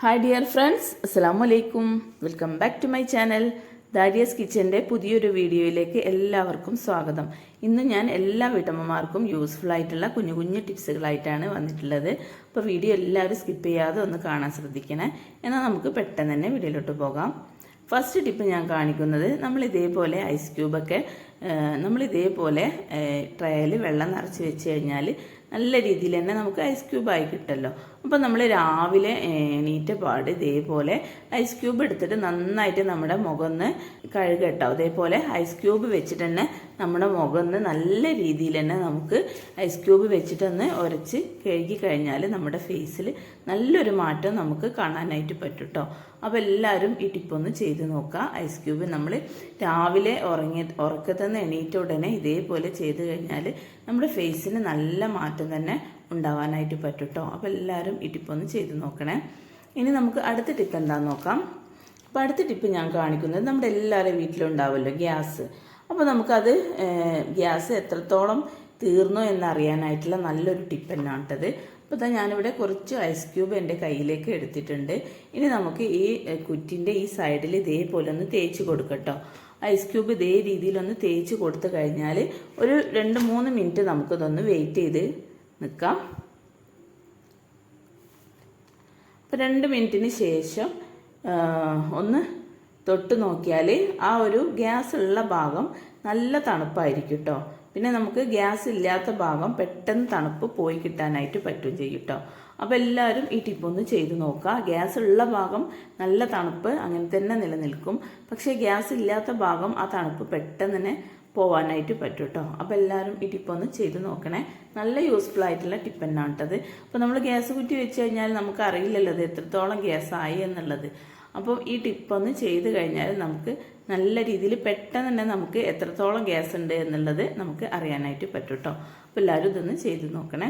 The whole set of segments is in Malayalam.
ഹായ് ഡിയർ ഫ്രണ്ട്സ് അസ്സാം വലൈക്കും welcome back to my channel Darius കിച്ചന്റെ പുതിയൊരു വീഡിയോയിലേക്ക് എല്ലാവർക്കും സ്വാഗതം. ഇന്ന് ഞാൻ എല്ലാ വീട്ടമ്മമാർക്കും യൂസ്ഫുൾ ആയിട്ടുള്ള കുഞ്ഞു കുഞ്ഞു ടിപ്സുകളായിട്ടാണ് വന്നിട്ടുള്ളത്. അപ്പോൾ വീഡിയോ എല്ലാവരും സ്കിപ്പ് ചെയ്യാതെ ഒന്ന് കാണാൻ ശ്രദ്ധിക്കണേ. എന്നാൽ നമുക്ക് പെട്ടെന്ന് തന്നെ വീഡിയോയിലോട്ട് പോകാം. ഫസ്റ്റ് ടിപ്പ് ഞാൻ കാണിക്കുന്നത് നമ്മൾ ഇതേപോലെ ഐസ് ക്യൂബൊക്കെ നമ്മൾ ഇതേപോലെ ട്രയൽ വെള്ളം നിറച്ച് വെച്ച് കഴിഞ്ഞാൽ നല്ല രീതിയിൽ തന്നെ നമുക്ക് ഐസ് ക്യൂബായി കിട്ടുമല്ലോ അപ്പോൾ നമ്മൾ രാവിലെ എണീറ്റ പാട് ഇതേപോലെ ഐസ് ക്യൂബ് എടുത്തിട്ട് നന്നായിട്ട് നമ്മുടെ മുഖന്ന് കഴുകട്ടോ. അതേപോലെ ഐസ് ക്യൂബ് വെച്ചിട്ട് തന്നെ നമ്മുടെ മുഖന്ന് നല്ല രീതിയിൽ തന്നെ നമുക്ക് ഐസ് ക്യൂബ് വെച്ചിട്ടൊന്ന് ഉരച്ച് കഴുകി കഴിഞ്ഞാൽ നമ്മുടെ ഫേസിൽ നല്ലൊരു മാറ്റം നമുക്ക് കാണാനായിട്ട് പറ്റും കേട്ടോ അപ്പോൾ എല്ലാവരും ഈ ടിപ്പൊന്ന് ചെയ്ത് നോക്കുക ഐസ് ക്യൂബ് നമ്മൾ രാവിലെ ഉറങ്ങി ഉറക്കത്തുനിന്ന് എണീറ്റ ഉടനെ ഇതേപോലെ ചെയ്ത് കഴിഞ്ഞാൽ നമ്മുടെ ഫേസിന് നല്ല മാറ്റം തന്നെ ഉണ്ടാവാനായിട്ട് പറ്റും കേട്ടോ അപ്പോൾ എല്ലാവരും ഈ ടിപ്പൊന്ന് ചെയ്ത് നോക്കണേ. ഇനി നമുക്ക് അടുത്ത ടിപ്പ് എന്താണെന്ന് നോക്കാം. അപ്പോൾ അടുത്ത ടിപ്പ് ഞാൻ കാണിക്കുന്നത് നമ്മുടെ എല്ലാവരും വീട്ടിലുണ്ടാവുമല്ലോ ഗ്യാസ്. അപ്പോൾ നമുക്കത് ഗ്യാസ് എത്രത്തോളം തീർന്നു എന്നറിയാനായിട്ടുള്ള നല്ലൊരു ടിപ്പ് തന്നെയാണ് കേട്ടത് അപ്പോൾ ഇതാ ഞാനിവിടെ കുറച്ച് ഐസ് ക്യൂബ് എന്റെ കയ്യിലേക്ക് എടുത്തിട്ടുണ്ട്. ഇനി നമുക്ക് ഈ കുറ്റിന്റെ ഈ സൈഡിൽ ഇതേപോലെ ഒന്ന് തേച്ച് കൊടുക്കട്ടോ ഐസ് ക്യൂബ് ഇതേ രീതിയിലൊന്ന് തേച്ച് കൊടുത്തു കഴിഞ്ഞാൽ ഒരു രണ്ട് മൂന്ന് മിനിറ്റ് നമുക്കിതൊന്ന് വെയിറ്റ് ചെയ്ത് നിൽക്കാം. അപ്പോൾ രണ്ട് മിനിറ്റിന് ശേഷം ഒന്ന് തൊട്ട് നോക്കിയാൽ ആ ഒരു ഗ്യാസ് ഉള്ള ഭാഗം നല്ല തണുപ്പായിരിക്കും കേട്ടോ പിന്നെ നമുക്ക് ഗ്യാസ് ഇല്ലാത്ത ഭാഗം പെട്ടെന്ന് തണുപ്പ് പോയി കിട്ടാനായിട്ട് പറ്റും ചെയ്യും കേട്ടോ അപ്പോൾ എല്ലാവരും ഈ ടിപ്പൊന്ന് ചെയ്ത് നോക്കുക. ഗ്യാസ് ഉള്ള ഭാഗം നല്ല തണുപ്പ് അങ്ങനെ തന്നെ നിലനിൽക്കും. പക്ഷേ ഗ്യാസ് ഇല്ലാത്ത ഭാഗം ആ തണുപ്പ് പെട്ടെന്ന് തന്നെ പോവാനായിട്ട് പറ്റും കേട്ടോ അപ്പോൾ എല്ലാവരും ഈ ടിപ്പൊന്ന് ചെയ്ത് നോക്കണേ. നല്ല യൂസ്ഫുൾ ആയിട്ടുള്ള ടിപ്പ് തന്നെയാണ് കേട്ടത് അപ്പോൾ നമ്മൾ ഗ്യാസ് കുറ്റി വെച്ച് കഴിഞ്ഞാൽ നമുക്ക് അറിയില്ലല്ലോ അത് എത്രത്തോളം ഗ്യാസ് ആയി എന്നുള്ളത്. അപ്പോൾ ഈ ടിപ്പൊന്ന് ചെയ്ത് കഴിഞ്ഞാൽ നമുക്ക് നല്ല രീതിയിൽ പെട്ടെന്ന് തന്നെ നമുക്ക് എത്രത്തോളം ഗ്യാസ് ഉണ്ട് എന്നുള്ളത് നമുക്ക് അറിയാനായിട്ട് പറ്റും കേട്ടോ അപ്പോൾ എല്ലാവരും ഇതൊന്ന് ചെയ്ത് നോക്കണേ.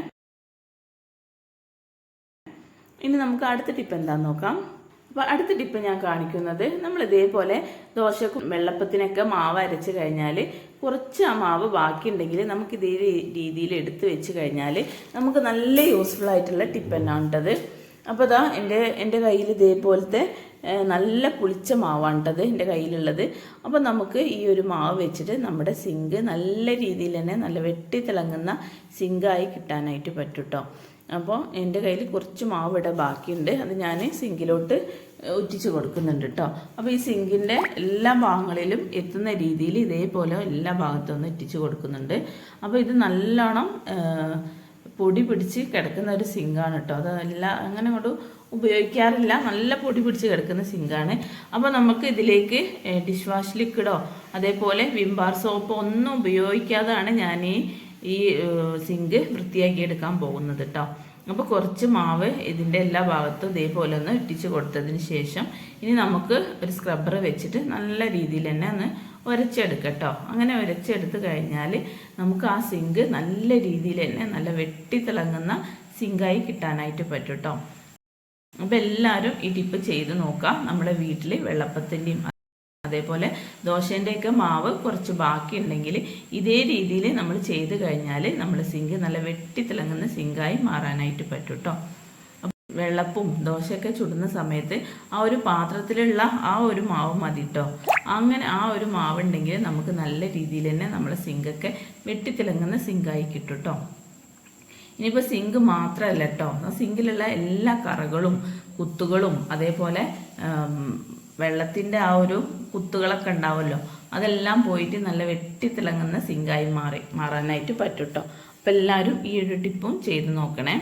ഇനി നമുക്ക് അടുത്ത ടിപ്പ് എന്താണെന്ന് നോക്കാം. അപ്പോൾ അടുത്ത ടിപ്പ് ഞാൻ കാണിക്കുന്നത് നമ്മൾ ഇതേപോലെ ദോശക്കും വെള്ളപ്പത്തിനൊക്കെ മാവ് അരച്ച് കഴിഞ്ഞാൽ കുറച്ച് ആ മാവ് ബാക്കിയുണ്ടെങ്കിൽ നമുക്ക് ഇതേ രീതിയിൽ എടുത്ത് വെച്ച് കഴിഞ്ഞാൽ നമുക്ക് നല്ല യൂസ്ഫുൾ ആയിട്ടുള്ള ടിപ്പ് തന്നെയാണ് ഉണ്ടത് അപ്പോൾ ഇതാ എന്റെ എന്റെ കയ്യിൽ ഇതേപോലത്തെ നല്ല പുളിച്ച മാവാണ് കേട്ടത് എന്റെ കയ്യിലുള്ളത്. അപ്പോൾ നമുക്ക് ഈ ഒരു മാവ് വെച്ചിട്ട് നമ്മുടെ സിങ്ക് നല്ല രീതിയിൽ തന്നെ നല്ല വെട്ടി തിളങ്ങുന്ന സിങ്കായി കിട്ടാനായിട്ട് പറ്റും കേട്ടോ അപ്പോൾ എന്റെ കയ്യിൽ കുറച്ച് മാവ് ഇവിടെ ബാക്കിയുണ്ട്. അത് ഞാൻ സിങ്കിലോട്ട് ഒറ്റിച്ച് കൊടുക്കുന്നുണ്ട് കേട്ടോ അപ്പോൾ ഈ സിങ്കിന്റെ എല്ലാ ഭാഗങ്ങളിലും എത്തുന്ന രീതിയിൽ ഇതേപോലെ എല്ലാ ഭാഗത്തും എത്തിച്ച് കൊടുക്കുന്നുണ്ട്. അപ്പോൾ ഇത് നല്ലോണം പൊടി പിടിച്ച് കിടക്കുന്ന ഒരു സിങ്കാണ് കേട്ടോ അത് എല്ലാ അങ്ങനെ കൊണ്ട് ഉപയോഗിക്കാറില്ല. നല്ല പൊടി പിടിച്ച് കിടക്കുന്ന സിങ്കാണ്. അപ്പോൾ നമുക്ക് ഇതിലേക്ക് ഡിഷ് വാഷ് ലിക്വിഡോ അതേപോലെ വിംബാർ സോപ്പോ ഒന്നും ഉപയോഗിക്കാതാണ് ഞാൻ ഈ ഈ സിങ്ക് വൃത്തിയാക്കി എടുക്കാൻ പോകുന്നത് കേട്ടോ അപ്പോൾ കുറച്ച് മാവ് ഇതിന്റെ എല്ലാ ഭാഗത്തും ഇതേപോലെ ഒന്ന് ഇട്ടിച്ച് കൊടുത്തതിന് ശേഷം ഇനി നമുക്ക് ഒരു സ്ക്രബ്ബർ വെച്ചിട്ട് നല്ല രീതിയിൽ തന്നെ ഒന്ന് ഉരച്ചെടുക്കട്ടോ അങ്ങനെ ഉരച്ചെടുത്ത് കഴിഞ്ഞാൽ നമുക്ക് ആ സിങ്ക് നല്ല രീതിയിൽ തന്നെ നല്ല വെട്ടിത്തിളങ്ങുന്ന സിങ്കായി കിട്ടാനായിട്ട് പറ്റും കേട്ടോ അപ്പോൾ എല്ലാവരും ഈ ടിപ്പ് ചെയ്ത് നോക്കാം. നമ്മുടെ വീട്ടിൽ വെള്ളപ്പത്തിന്റെയും അതേപോലെ ദോശേന്റെയൊക്കെ മാവ് കുറച്ച് ബാക്കി ഉണ്ടെങ്കിൽ ഇതേ രീതിയിൽ നമ്മൾ ചെയ്ത് കഴിഞ്ഞാൽ നമ്മൾ സിങ്ക് നല്ല വെട്ടി വെട്ടിത്തിളങ്ങുന്ന സിങ്കായി മാറാനായിട്ട് പറ്റും കേട്ടോ വെള്ളപ്പും ദോശയൊക്കെ ചുടുന്ന സമയത്ത് ആ ഒരു പാത്രത്തിലുള്ള ആ ഒരു മാവ് മതി കേട്ടോ അങ്ങനെ ആ ഒരു മാവ് ഉണ്ടെങ്കിൽ നമുക്ക് നല്ല രീതിയിൽ തന്നെ നമ്മളെ സിങ്കൊക്കെ വെട്ടിത്തിളങ്ങുന്ന സിങ്കായി കിട്ടും കേട്ടോ ഇനിയിപ്പോൾ സിങ്ക് മാത്രമല്ല കേട്ടോ സിങ്കിലുള്ള എല്ലാ കറകളും കുത്തുകളും അതേപോലെ വെള്ളത്തിന്റെ ആ ഒരു കുത്തുകളൊക്കെ ഉണ്ടാവുമല്ലോ. അതെല്ലാം പോയിട്ട് നല്ല വെട്ടിത്തിളങ്ങുന്ന സിങ്കായി മാറി മാറാനായിട്ട് പറ്റൂട്ടോ അപ്പോൾ എല്ലാവരും ഈ ഒരു ടിപ്പും ചെയ്ത് നോക്കണേ.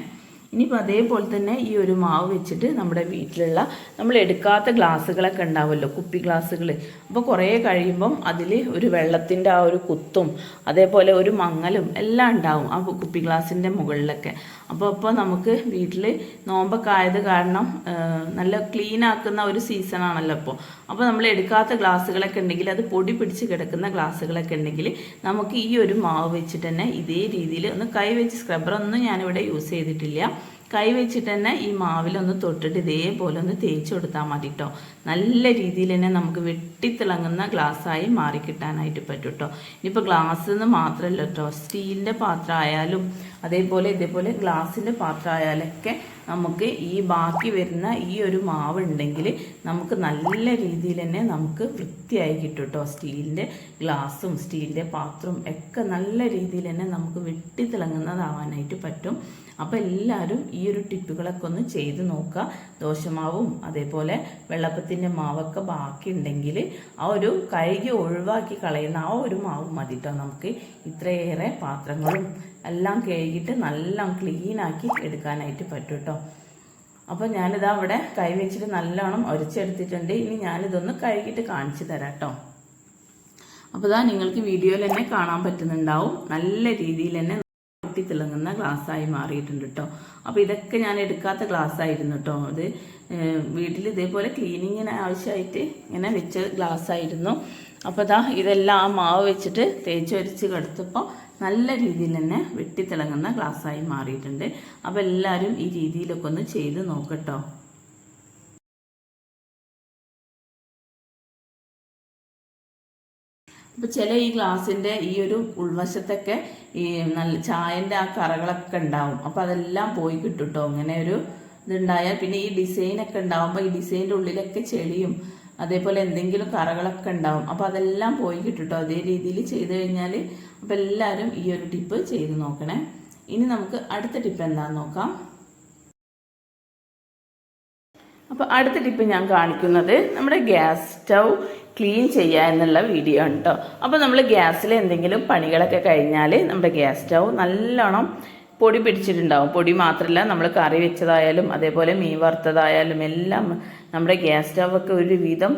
ഇനിയിപ്പോൾ അതേപോലെ തന്നെ ഈ ഒരു മാവ് വെച്ചിട്ട് നമ്മുടെ വീട്ടിലുള്ള നമ്മൾ എടുക്കാത്ത ഗ്ലാസ്സുകളൊക്കെ ഉണ്ടാവുമല്ലോ കുപ്പി ഗ്ലാസ്സുകൾ അപ്പോൾ കുറേ കഴിയുമ്പം അതിൽ ഒരു വെള്ളത്തിന്റെ ആ ഒരു കുത്തും അതേപോലെ ഒരു മങ്ങലും എല്ലാം ഉണ്ടാവും ആ കുപ്പി ഗ്ലാസിന്റെ മുകളിലൊക്കെ. അപ്പോൾ അപ്പോൾ നമുക്ക് വീട്ടിൽ നോമ്പൊക്കെ ആയത് കാരണം നല്ല ക്ലീൻ ആക്കുന്ന ഒരു സീസണാണല്ലോ ഇപ്പോൾ അപ്പോൾ നമ്മൾ എടുക്കാത്ത ഗ്ലാസ്സുകളൊക്കെ ഉണ്ടെങ്കിൽ അത് പൊടി പിടിച്ച് കിടക്കുന്ന ഗ്ലാസ്സുകളൊക്കെ ഉണ്ടെങ്കിൽ നമുക്ക് ഈ ഒരു മാവ് വെച്ചിട്ട് തന്നെ ഇതേ രീതിയിൽ ഒന്ന് കൈ വെച്ച് സ്ക്രബ്ബറൊന്നും ഞാനിവിടെ യൂസ് ചെയ്തിട്ടില്ല. കൈ വെച്ചിട്ട് തന്നെ ഈ മാവിലൊന്ന് തൊട്ടിട്ട് ഇതേപോലെ ഒന്ന് തേച്ച് കൊടുത്താൽ മതി കേട്ടോ നല്ല രീതിയിൽ തന്നെ നമുക്ക് വെട്ടിത്തിളങ്ങുന്ന ഗ്ലാസ്സായി മാറിക്കിട്ടാനായിട്ട് പറ്റും കേട്ടോ ഇനിയിപ്പോൾ ഗ്ലാസ് നിന്ന് മാത്രമല്ല കേട്ടോ സ്റ്റീലിന്റെ പാത്രം ആയാലും അതേപോലെ ഇതേപോലെ ഗ്ലാസിന്റെ പാത്രം ആയാലൊക്കെ നമുക്ക് ഈ ബാക്കി വരുന്ന ഈ ഒരു മാവ് ഉണ്ടെങ്കിൽ നമുക്ക് നല്ല രീതിയിൽ തന്നെ നമുക്ക് വൃത്തിയായി കിട്ടും കേട്ടോ. സ്റ്റീലിന്റെ ഗ്ലാസും സ്റ്റീലിന്റെ പാത്രവും ഒക്കെ നല്ല രീതിയിൽ തന്നെ നമുക്ക് വെട്ടിത്തിളങ്ങുന്നതാവാനായിട്ട് പറ്റും. അപ്പോൾ എല്ലാവരും ഈ ഒരു ടിപ്പുകളൊക്കെ ഒന്ന് ചെയ്ത് നോക്കുക. ദോശമാവും അതേപോലെ വെള്ളപ്പത്തിന്റെ മാവൊക്കെ ബാക്കി ഉണ്ടെങ്കിൽ ആ ഒരു കഴുകി ഒഴിവാക്കി കളയുന്ന ആ ഒരു മാവ് മതി കേട്ടോ. നമുക്ക് ഇത്രയേറെ പാത്രങ്ങളും എല്ലാം കഴുകിയിട്ട് നല്ല ക്ലീനാക്കി എടുക്കാനായിട്ട് പറ്റും കേട്ടോ അപ്പോൾ ഞാനിതാ അവിടെ കൈ വെച്ചിട്ട് നല്ലോണം ഒരച്ചെടുത്തിട്ടുണ്ട്. ഇനി ഞാനിതൊന്ന് കഴുകിയിട്ട് കാണിച്ചു തരാം കേട്ടോ അപ്പോൾ ഇതാ നിങ്ങൾക്ക് വീഡിയോയിൽ തന്നെ കാണാൻ പറ്റുന്നുണ്ടാവും. നല്ല രീതിയിൽ തന്നെ പൊട്ടി തിളങ്ങുന്ന ഗ്ലാസ്സായി മാറിയിട്ടുണ്ട് കേട്ടോ അപ്പോൾ ഇതൊക്കെ ഞാൻ എടുക്കാത്ത ഗ്ലാസ് ആയിരുന്നു കേട്ടോ അത് വീട്ടിൽ ഇതേപോലെ ക്ലീനിങ്ങിന് ആവശ്യമായിട്ട് ഇങ്ങനെ വെച്ച ഗ്ലാസ് ആയിരുന്നു. അപ്പോൾ ഇതാ ഇതെല്ലാം ആ മാവ് വെച്ചിട്ട് തേച്ചൊരിച്ച് കെടുത്തപ്പോൾ നല്ല രീതിയിൽ തന്നെ വെട്ടിത്തിളങ്ങുന്ന ഗ്ലാസ്സായി മാറിയിട്ടുണ്ട്. അപ്പോൾ എല്ലാവരും ഈ രീതിയിലൊക്കെ ഒന്ന് ചെയ്ത് നോക്കട്ടോ. അപ്പോൾ ചില ഈ ഗ്ലാസിന്റെ ഈ ഒരു ഉൾവശത്തൊക്കെ ഈ നല്ല ചായന്റെ ആ കറകളൊക്കെ ഉണ്ടാവും. അപ്പോൾ അതെല്ലാം പോയി കിട്ടും കേട്ടോ അങ്ങനെ ഒരു ഇതുണ്ടായാൽ പിന്നെ ഈ ഡിസൈനൊക്കെ ഉണ്ടാവുമ്പോൾ ഈ ഡിസൈനിന്റെ ഉള്ളിലൊക്കെ ചെളിയും അതേപോലെ എന്തെങ്കിലും കറകളൊക്കെ ഉണ്ടാവും. അപ്പോൾ അതെല്ലാം പോയി കിട്ടും അതേ രീതിയിൽ ചെയ്ത് കഴിഞ്ഞാൽ അപ്പോൾ എല്ലാവരും ഈ ഒരു ടിപ്പ് ചെയ്ത് നോക്കണേ. ഇനി നമുക്ക് അടുത്ത ടിപ്പ് എന്താണെന്ന് നോക്കാം. അപ്പോൾ അടുത്ത ടിപ്പ് ഞാൻ കാണിക്കുന്നത് നമ്മുടെ ഗ്യാസ് സ്റ്റൗ ക്ലീൻ ചെയ്യുക എന്നുള്ള വീഡിയോ ആണ് കേട്ടോ അപ്പോൾ നമ്മൾ ഗ്യാസിൽ എന്തെങ്കിലും പണികളൊക്കെ കഴിഞ്ഞാൽ നമ്മുടെ ഗ്യാസ് സ്റ്റൗ നല്ലോണം പൊടി പിടിച്ചിട്ടുണ്ടാവും. പൊടി മാത്രമല്ല നമ്മൾ കറി വെച്ചതായാലും അതേപോലെ മീൻ വറുത്തതായാലും എല്ലാം നമ്മുടെ ഗ്യാസ് സ്റ്റവൊക്കെ ഒരുവിധം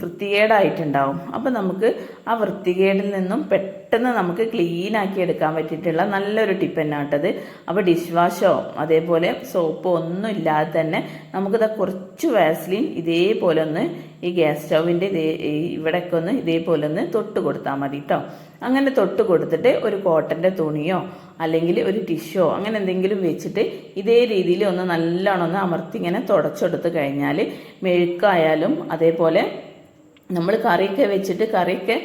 വൃത്തികേടായിട്ടുണ്ടാവും. അപ്പോൾ നമുക്ക് ആ വൃത്തികേടിൽ നിന്നും പെട്ടെന്ന് നമുക്ക് ക്ലീൻ ആക്കി എടുക്കാൻ പറ്റിയിട്ടുള്ള നല്ലൊരു ടിപ്പ് തന്നെ കേട്ടത് അപ്പോൾ ഡിഷ് വാഷോ അതേപോലെ സോപ്പോ ഒന്നും ഇല്ലാതെ തന്നെ നമുക്കിത് കുറച്ച് വാസ്ലിൻ ഇതേപോലെ ഒന്ന് ഈ ഗ്യാസ് സ്റ്റൗവിന്റെ ഇതേ ഇവിടെയൊക്കെ ഒന്ന് ഇതേപോലെ ഒന്ന് തൊട്ട് കൊടുത്താൽ മതി കേട്ടോ അങ്ങനെ തൊട്ട് കൊടുത്തിട്ട് ഒരു കോട്ടന്റെ തുണിയോ അല്ലെങ്കിൽ ഒരു ടിഷ്യോ അങ്ങനെ എന്തെങ്കിലും വെച്ചിട്ട് ഇതേ രീതിയിൽ ഒന്ന് നല്ലോണം ഒന്ന് അമർത്തി ഇങ്ങനെ തുടച്ചെടുത്ത് കഴിഞ്ഞാൽ മെഴുക്കായാലും അതേപോലെ നമ്മൾ കറിയൊക്കെ വെച്ചിട്ട് കറിയൊക്കെ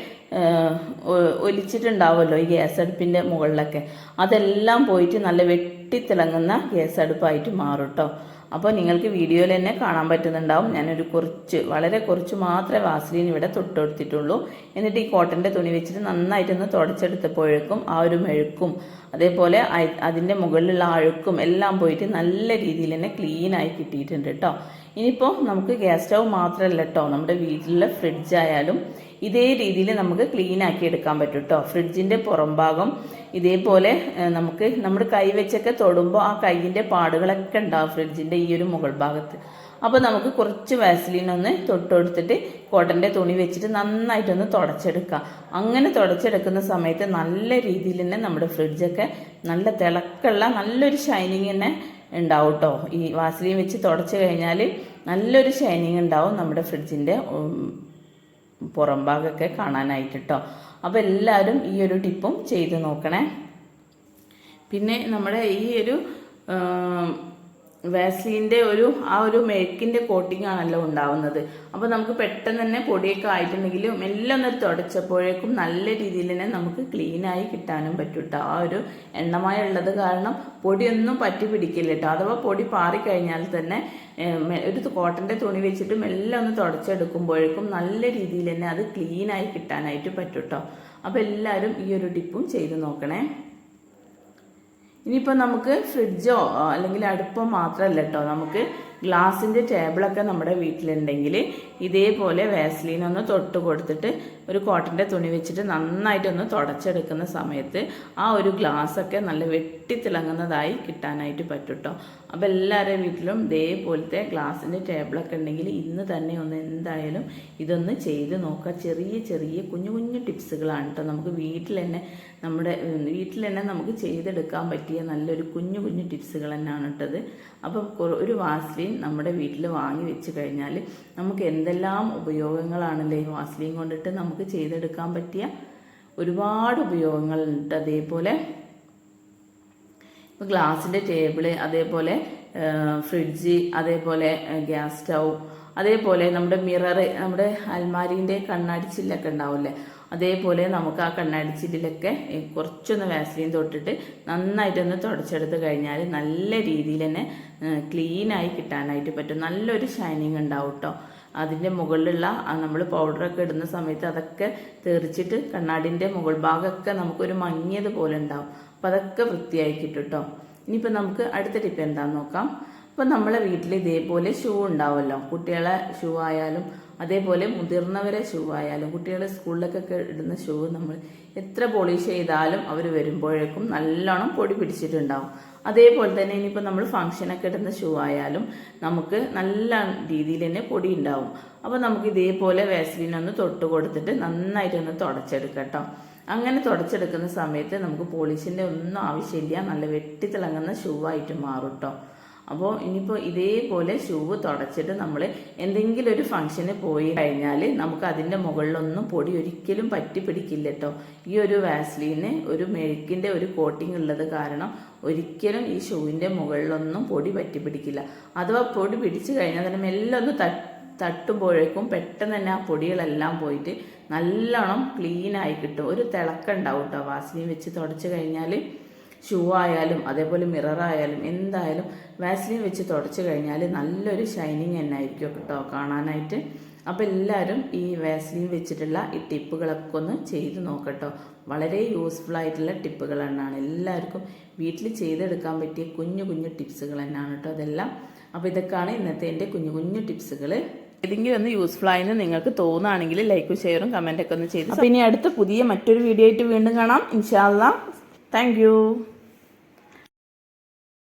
ഒലിച്ചിട്ടുണ്ടാവുമല്ലോ ഈ ഗ്യാസ് അടുപ്പിന്റെ മുകളിലൊക്കെ. അതെല്ലാം പോയിട്ട് നല്ല വെട്ടിത്തിളങ്ങുന്ന ഗ്യാസ് അടുപ്പായിട്ട് മാറും കേട്ടോ അപ്പോൾ നിങ്ങൾക്ക് വീഡിയോയിൽ തന്നെ കാണാൻ പറ്റുന്നുണ്ടാവും. ഞാനൊരു കുറച്ച് വളരെ കുറച്ച് മാത്രമേ വാസലിൻ ഇവിടെ തൊട്ടെടുത്തിട്ടുള്ളൂ. എന്നിട്ട് ഈ കോട്ടന്റെ തുണി വെച്ചിട്ട് നന്നായിട്ടൊന്ന് തുടച്ചെടുത്തപ്പോഴേക്കും ആ ഒരു മെഴുക്കും അതേപോലെ അതിന്റെ മുകളിലുള്ള അഴുക്കും എല്ലാം പോയിട്ട് നല്ല രീതിയിൽ തന്നെ ക്ലീനായി കിട്ടിയിട്ടുണ്ട് കേട്ടോ ഇനിയിപ്പോൾ നമുക്ക് ഗ്യാസ് സ്റ്റൗ മാത്രമല്ല കേട്ടോ നമ്മുടെ വീട്ടിലുള്ള ഫ്രിഡ്ജ് ആയാലും ഇതേ രീതിയിൽ നമുക്ക് ക്ലീൻ ആക്കി എടുക്കാൻ പറ്റും കേട്ടോ ഫ്രിഡ്ജിന്റെ പുറംഭാഗം ഇതേപോലെ നമുക്ക് നമ്മുടെ കൈ വെച്ചൊക്കെ തൊടുമ്പോൾ ആ കൈയിന്റെ പാടുകളൊക്കെ ഉണ്ടാവും ഫ്രിഡ്ജിന്റെ ഈ ഒരു മുകൾ ഭാഗത്ത്. അപ്പോൾ നമുക്ക് കുറച്ച് വാസലിൻ ഒന്ന് തൊട്ടെടുത്തിട്ട് കോട്ടന്റെ തുണി വെച്ചിട്ട് നന്നായിട്ടൊന്ന് തുടച്ചെടുക്കാം. അങ്ങനെ തുടച്ചെടുക്കുന്ന സമയത്ത് നല്ല രീതിയിൽ തന്നെ നമ്മുടെ ഫ്രിഡ്ജൊക്കെ നല്ല തിളക്കുള്ള നല്ലൊരു ഷൈനിങ് തന്നെ ഉണ്ടാവും കേട്ടോ ഈ വാസലിൻ വെച്ച് തുടച്ച് കഴിഞ്ഞാൽ നല്ലൊരു ഷൈനിങ് ഉണ്ടാവും നമ്മുടെ ഫ്രിഡ്ജിന്റെ പുറം ഭാഗമൊക്കെ കാണാനായിട്ട് കേട്ടോ അപ്പോൾ എല്ലാവരും ഈ ഒരു ടിപ്പും ചെയ്ത് നോക്കണേ. പിന്നെ നമ്മുടെ ഈ ഒരു വാസ്ലീന്റെ ഒരു ആ ഒരു മെഴുക്കിന്റെ കോട്ടിംഗ് ആണല്ലോ ഉണ്ടാവുന്നത്. അപ്പോൾ നമുക്ക് പെട്ടെന്ന് തന്നെ പൊടിയൊക്കെ ആയിട്ടുണ്ടെങ്കിലും എല്ലാം ഒന്ന് തുടച്ചപ്പോഴേക്കും നല്ല രീതിയിൽ തന്നെ നമുക്ക് ക്ലീനായി കിട്ടാനും പറ്റും കേട്ടോ ആ ഒരു എണ്ണമായ ഉള്ളത് കാരണം പൊടിയൊന്നും പറ്റി പിടിക്കില്ല കേട്ടോ അഥവാ പൊടി പാറിക്കഴിഞ്ഞാൽ തന്നെ ഒരു കോട്ടന്റെ തുണി വെച്ചിട്ടും എല്ലാം ഒന്ന് തുടച്ചെടുക്കുമ്പോഴേക്കും നല്ല രീതിയിൽ തന്നെ അത് ക്ലീനായി കിട്ടാനായിട്ട് പറ്റും കേട്ടോ അപ്പോൾ എല്ലാവരും ഈ ഒരു ടിപ്പും ചെയ്ത് നോക്കണേ. ഇനിയിപ്പോൾ നമുക്ക് ഫ്രിഡ്ജോ അല്ലെങ്കിൽ അടുപ്പോ മാത്രമല്ല കേട്ടോ നമുക്ക് ഗ്ലാസിന്റെ ടേബിളൊക്കെ നമ്മുടെ വീട്ടിലുണ്ടെങ്കിൽ ഇതേപോലെ വാസ്ലീൻ ഒന്ന് തൊട്ട് കൊടുത്തിട്ട് ഒരു കോട്ടന്റെ തുണി വെച്ചിട്ട് നന്നായിട്ടൊന്ന് തുടച്ചെടുക്കുന്ന സമയത്ത് ആ ഒരു ഗ്ലാസ്സൊക്കെ നല്ല വെട്ടിത്തിളങ്ങുന്നതായി കിട്ടാനായിട്ട് പറ്റും കേട്ടോ അപ്പോൾ എല്ലാവരുടെ വീട്ടിലും ഇതേപോലത്തെ ഗ്ലാസിന്റെ ടേബിളൊക്കെ ഉണ്ടെങ്കിൽ ഇന്ന് തന്നെ ഒന്ന് എന്തായാലും ഇതൊന്ന് ചെയ്ത് നോക്കുക. ചെറിയ ചെറിയ കുഞ്ഞു കുഞ്ഞു ടിപ്സുകളാണ് കേട്ടോ നമുക്ക് വീട്ടിൽ തന്നെ നമ്മുടെ വീട്ടിൽ തന്നെ നമുക്ക് ചെയ്തെടുക്കാൻ പറ്റിയ നല്ലൊരു കുഞ്ഞു കുഞ്ഞു ടിപ്സുകൾ തന്നെയാണ് ഇട്ടത് അപ്പോൾ ഒരു വാസ്ലിൻ നമ്മുടെ വീട്ടിൽ വാങ്ങി വെച്ച് കഴിഞ്ഞാൽ നമുക്ക് എന്തെല്ലാം ഉപയോഗങ്ങളാണല്ലേ ഈ വാസ്ലിൻ കൊണ്ടിട്ട് നമുക്ക് ചെയ്തെടുക്കാൻ പറ്റിയ ഒരുപാട് ഉപയോഗങ്ങളുണ്ട് അതേപോലെ. ഇപ്പോൾ ഗ്ലാസിന്റെ ടേബിൾ അതേപോലെ ഫ്രിഡ്ജ് അതേപോലെ ഗ്യാസ് സ്റ്റൗ അതേപോലെ നമ്മുടെ മിറർ നമ്മുടെ അൽമാരിന്റെ കണ്ണാടി ചില്ലൊക്കെ ഉണ്ടാവില്ലേ അതേപോലെ നമുക്ക് ആ കണ്ണാടിച്ചില്ലൊക്കെ കുറച്ചൊന്ന് വാസലിൻ തൊട്ടിട്ട് നന്നായിട്ടൊന്ന് തുടച്ചെടുത്ത് കഴിഞ്ഞാൽ നല്ല രീതിയിൽ തന്നെ ക്ലീനായി കിട്ടാനായിട്ട് പറ്റും. നല്ലൊരു ഷൈനിങ് ഉണ്ടാവും കേട്ടോ അതിന്റെ മുകളിലുള്ള നമ്മൾ പൗഡറൊക്കെ ഇടുന്ന സമയത്ത് അതൊക്കെ തെറിച്ചിട്ട് കണ്ണാടിന്റെ മുകൾ ഭാഗമൊക്കെ നമുക്കൊരു മങ്ങിയത് പോലെ ഉണ്ടാവും. അപ്പം അതൊക്കെ വൃത്തിയായി കിട്ടും കേട്ടോ ഇനിയിപ്പോൾ നമുക്ക് അടുത്ത ടിപ്പ് എന്താണെന്ന് നോക്കാം. ഇപ്പം നമ്മളെ വീട്ടിൽ ഇതേപോലെ ഷൂ ഉണ്ടാവുമല്ലോ കുട്ടികളെ ഷൂ ആയാലും അതേപോലെ മുതിർന്നവരെ ഷൂ ആയാലും കുട്ടികളെ സ്കൂളിലൊക്കെ ഇടുന്ന ഷൂ നമ്മൾ എത്ര പോളിഷ് ചെയ്താലും അവർ വരുമ്പോഴേക്കും നല്ലോണം പൊടി പിടിച്ചിട്ടുണ്ടാവും. അതേപോലെ തന്നെ ഇനിയിപ്പോൾ നമ്മൾ ഫംഗ്ഷനൊക്കെ ഇടുന്ന ഷൂ ആയാലും നമുക്ക് നല്ല രീതിയിൽ തന്നെ പൊടി ഉണ്ടാവും. അപ്പോൾ നമുക്ക് ഇതേപോലെ വാസലിനൊന്ന് തൊട്ട് കൊടുത്തിട്ട് നന്നായിട്ടൊന്ന് തുടച്ചെടുക്കാം കേട്ടോ അങ്ങനെ തുടച്ചെടുക്കുന്ന സമയത്ത് നമുക്ക് പോളിഷിന്റെ ഒന്നും ആവശ്യമില്ല. നല്ല വെട്ടിത്തിളങ്ങുന്ന ഷൂ ആയിട്ട് മാറും കേട്ടോ അപ്പോൾ ഇനിയിപ്പോൾ ഇതേപോലെ ഷൂവ് തുടച്ചിട്ട് നമ്മൾ എന്തെങ്കിലും ഒരു ഫംഗ്ഷന് പോയി കഴിഞ്ഞാൽ നമുക്ക് അതിന്റെ മുകളിലൊന്നും പൊടി ഒരിക്കലും പറ്റി പിടിക്കില്ല കേട്ടോ ഈ ഒരു വാസ്ലീന് ഒരു മെഴുക്കിന്റെ ഒരു കോട്ടിംഗ് ഉള്ളത് കാരണം ഒരിക്കലും ഈ ഷൂവിന്റെ മുകളിലൊന്നും പൊടി പറ്റി പിടിക്കില്ല അഥവാ പൊടി പിടിച്ചു കഴിഞ്ഞാൽ തന്നെ മെല്ലെ ഒന്ന് തട്ടുമ്പോഴേക്കും പെട്ടെന്ന് തന്നെ ആ പൊടികളെല്ലാം പോയിട്ട് നല്ലോണം ക്ലീനായി കിട്ടും. ഒരു തിളക്കുണ്ടാവും കേട്ടോ വാസ്ലിൻ വെച്ച് തുടച്ചു കഴിഞ്ഞാൽ ഷൂ ആയാലും അതേപോലെ മിറർ ആയാലും എന്തായാലും വാസ്ലിൻ വെച്ച് തുടച്ചു കഴിഞ്ഞാൽ നല്ലൊരു ഷൈനിങ് തന്നെ ആയിരിക്കും കേട്ടോ കാണാനായിട്ട്. അപ്പോൾ എല്ലാവരും ഈ വാസ്ലിൻ വെച്ചിട്ടുള്ള ഈ ടിപ്പുകളൊക്കെ ഒന്ന് ചെയ്ത് നോക്കട്ടോ വളരെ യൂസ്ഫുൾ ആയിട്ടുള്ള ടിപ്പുകൾ തന്നെയാണ്. എല്ലാവർക്കും വീട്ടിൽ ചെയ്തെടുക്കാൻ പറ്റിയ കുഞ്ഞു കുഞ്ഞു ടിപ്സുകൾ തന്നെയാണ് കേട്ടോ അതെല്ലാം അപ്പോൾ ഇതൊക്കെയാണ് ഇന്നത്തെ എന്റെ കുഞ്ഞു കുഞ്ഞു ടിപ്സുകൾ ഏതെങ്കിലും ഒന്ന് യൂസ്ഫുൾ ആയെന്ന് നിങ്ങൾക്ക് തോന്നുകയാണെങ്കിൽ ലൈക്കും ഷെയറും കമന്റൊക്കെ ഒന്ന് ചെയ്ത് അപ്പോൾ ഇനി അടുത്ത പുതിയ മറ്റൊരു വീഡിയോ ആയിട്ട് വീണ്ടും കാണാം. ഇൻഷാല്ല താങ്ക്